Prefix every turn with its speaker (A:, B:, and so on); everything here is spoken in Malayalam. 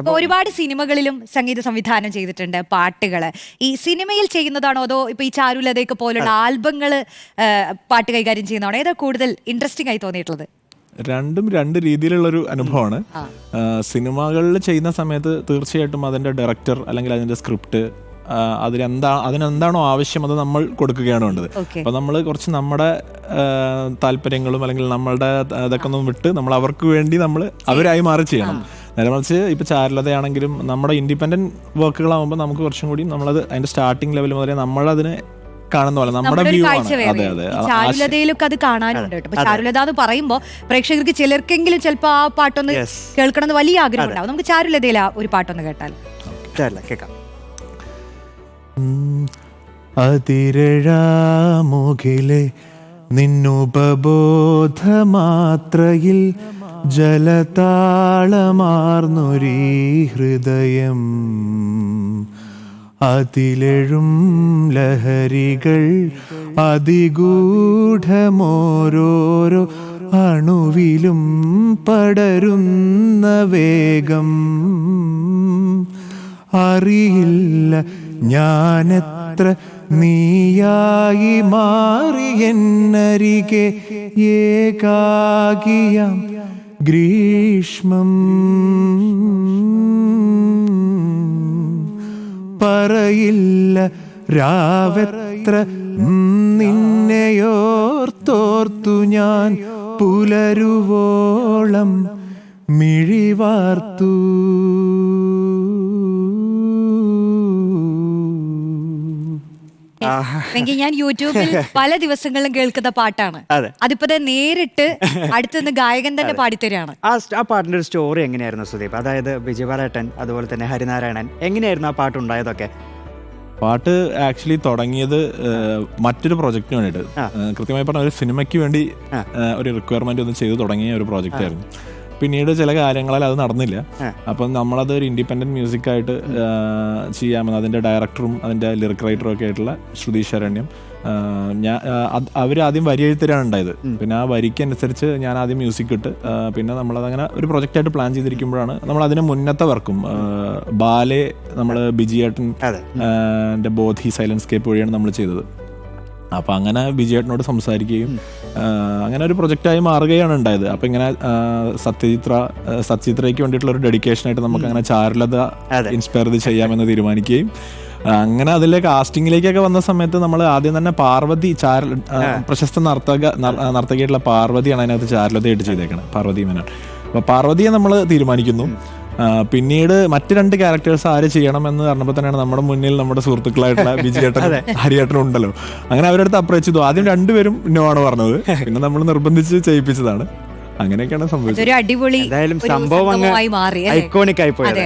A: ഇപ്പൊ ഒരുപാട് സിനിമകളിലും സംഗീത സംവിധാനം ചെയ്തിട്ടുണ്ട് പാട്ടുകൾ ഈ സിനിമയിൽ ചെയ്യുന്നതാണോ അതോ ഇപ്പൊ ഈ ചാരുലതയൊക്കെ പോലുള്ള ആൽബങ്ങൾ പാട്ട് കൈകാര്യം ചെയ്യുന്നതാണോ? ഏതാ കൂടുതൽ ഇൻട്രസ്റ്റിംഗ് ആയി തോന്നിയിട്ടുള്ളത്?
B: രണ്ടും രണ്ട് രീതിയിലുള്ളൊരു അനുഭവമാണ്. സിനിമകളിൽ ചെയ്യുന്ന സമയത്ത് തീർച്ചയായിട്ടും അതിന്റെ ഡയറക്ടർ അല്ലെങ്കിൽ അതിന്റെ സ്ക്രിപ്റ്റ് അതിനെന്താ അതിനെന്താണോ ആവശ്യം അത് നമ്മൾ കൊടുക്കുകയാണ് വേണ്ടത്. അപ്പോൾ നമ്മൾ കുറച്ച് നമ്മുടെ താല്പര്യങ്ങളും അല്ലെങ്കിൽ നമ്മളുടെ ഇതൊക്കെ ഒന്നും വിട്ട് നമ്മൾ അവർക്ക് വേണ്ടി നമ്മൾ അവരായി മാറി ചെയ്യണം. നേരെ ഇപ്പോൾ ഇപ്പൊ ചാരുലതയാണെങ്കിലും നമ്മുടെ ഇൻഡിപെൻഡന്റ് വർക്കുകളാകുമ്പോൾ നമുക്ക് കുറച്ചും കൂടി നമ്മളത് അതിന്റെ സ്റ്റാർട്ടിംഗ് ലെവൽ മുതലേ നമ്മളതിനെ കാണുന്ന പോലെ നമ്മുടെ വ്യൂ ആണ്. അതെ അതെ.
A: ചാരുലതയിലൊക്കെ അത് കാണാനുണ്ട്. കേട്ടോ ചാരുലത എന്ന് പറയുമ്പോ പ്രേക്ഷകർക്ക് ചിലർക്കെങ്കിലും ചിലപ്പോ ആ പാട്ടൊന്ന്. കേൾക്കണം എന്ന് വലിയ ആഗ്രഹം ഉണ്ടാവും. നമുക്ക് ചാരുലതയിൽ ആ ഒരു പാട്ടൊന്ന് കേട്ടാൽ
C: കേൾക്കാം
B: അതിരഴാമുകിലെ നിന്നുപബോധമാത്രയിൽ ജലതാളമാർന്നൊരീ ഹൃദയം. അതിലെഴും ലഹരികൾ അതിഗൂഢമോരോരോ അണുവിലും പടരുന്ന വേഗം. അറിയില്ല ഞാനെത്ര നീയായി മാറി എന്നരികെ ഏകാകിയാം. ഗ്രീഷ്മം പറയില്ല രാവെത്ര നിന്നെയോർത്തോർത്തു ഞാൻ പുലരുവോളം മിഴിവാർത്തു.
A: എങ്കിൽ ഞാൻ യൂട്യൂബിൽ പല ദിവസങ്ങളിലും കേൾക്കുന്ന പാട്ടാണ്.
C: അതെ.
A: അതിപ്പോ നേരിട്ട് അടുത്തുനിന്ന് ഗായകൻ തന്നെ പാടിത്തരാണ്
C: ആ പാട്ടിന്റെ ഒരു സ്റ്റോറി എങ്ങനെയായിരുന്നു സുദീപ്? അതായത് വിജയപാലേട്ടൻ അതുപോലെ തന്നെ ഹരിനാരായണൻ എങ്ങനെയായിരുന്നു ആ പാട്ട് ഉണ്ടായതൊക്കെ?
B: പാട്ട് ആക്ച്വലി തുടങ്ങിയത് മറ്റൊരു പ്രോജക്റ്റിന് വേണ്ടിയിട്ട്. കൃത്യമായി പറഞ്ഞ ഒരു സിനിമയ്ക്ക് വേണ്ടി ഒരു റിക്വയർമെന്റ് ഒന്ന് ചെയ്തു തുടങ്ങിയ ഒരു പ്രോജക്റ്റ് ആയിരുന്നു പിന്നീട് ചില കാര്യങ്ങളാൽ അത് നടന്നില്ല. അപ്പം നമ്മളത് ഒരു ഇൻഡിപെൻഡന്റ് മ്യൂസിക് ആയിട്ട് ചെയ്യാമെന്ന് അതിന്റെ ഡയറക്ടറും അതിന്റെ ലിറിക് റൈറ്ററും ഒക്കെ ആയിട്ടുള്ള ശ്രുതി ശരണ്യം ഞാൻ അവർ ആദ്യം വരി എഴുത്തരാണ് ഉണ്ടായത്. പിന്നെ ആ വരിക്ക് അനുസരിച്ച് ഞാൻ ആദ്യം മ്യൂസിക് ഇട്ട് പിന്നെ നമ്മളതങ്ങനെ ഒരു പ്രൊജക്റ്റായിട്ട് ആയിട്ട് പ്ലാൻ ചെയ്തിരിക്കുമ്പോഴാണ് നമ്മൾ അതിന് മുന്നത്തെ വർക്കും ബാലെ നമ്മൾ ബിജിയേട്ടൻ ബോധി സൈലൻസ് കേപ്പ് വഴിയാണ് നമ്മൾ ചെയ്തത്. അപ്പോൾ അങ്ങനെ വിജയേട്ടനോട് സംസാരിക്കുകയും അങ്ങനെ ഒരു പ്രൊജക്റ്റായി മാറുകയാണ് ഉണ്ടായത്. അപ്പോൾ ഇങ്ങനെ സത്യചിത്ര സത്യചിത്രയ്ക്ക് വേണ്ടിയിട്ടുള്ള ഒരു ഡെഡിക്കേഷനായിട്ട് നമുക്ക് അങ്ങനെ ചാരുലത. ഇൻസ്പയർ ചെയ്ത് ചെയ്യാമെന്ന് തീരുമാനിക്കുകയും അങ്ങനെ അതിലെ കാസ്റ്റിംഗിലേക്കൊക്കെ വന്ന സമയത്ത് നമ്മൾ ആദ്യം തന്നെ പാർവതി ചാര പ്രശസ്ത നർത്തക നർ- നർത്തകിയായിട്ടുള്ള പാർവതിയാണ് അതിനകത്ത് ചാരുലതയായിട്ട് ചെയ്തേക്കുന്നത് പാർവതി മേനോൻ. അപ്പോൾ പാർവതിയെ നമ്മൾ തീരുമാനിക്കുന്നു. പിന്നീട് മറ്റു രണ്ട് ക്യാരക്ടേഴ്സ് ആര് ചെയ്യണം എന്ന് പറഞ്ഞപ്പോൾ തന്നെയാണ് നമ്മുടെ മുന്നിൽ നമ്മുടെ സുഹൃത്തുക്കളായിട്ടുള്ള വിജയേട്ടൻ ഹരിയേട്ടൻ ഉണ്ടല്ലോ. അങ്ങനെ അവരടുത്ത് അടുത്ത് അപ്രോച്ച് ചെയ്തു. ആദ്യം രണ്ടുപേരും നോ ആണ് പറഞ്ഞത്. പിന്നെ നമ്മൾ നിർബന്ധിച്ച് ചെയ്യിപ്പിച്ചതാണ്. അങ്ങനെയൊക്കെയാണ് സംഭവിച്ചത്.
A: അടിപൊളി
C: സംഭവം
A: സംഭവമായി മാറി
C: ഐക്കോണിക് ആയി പോയത്.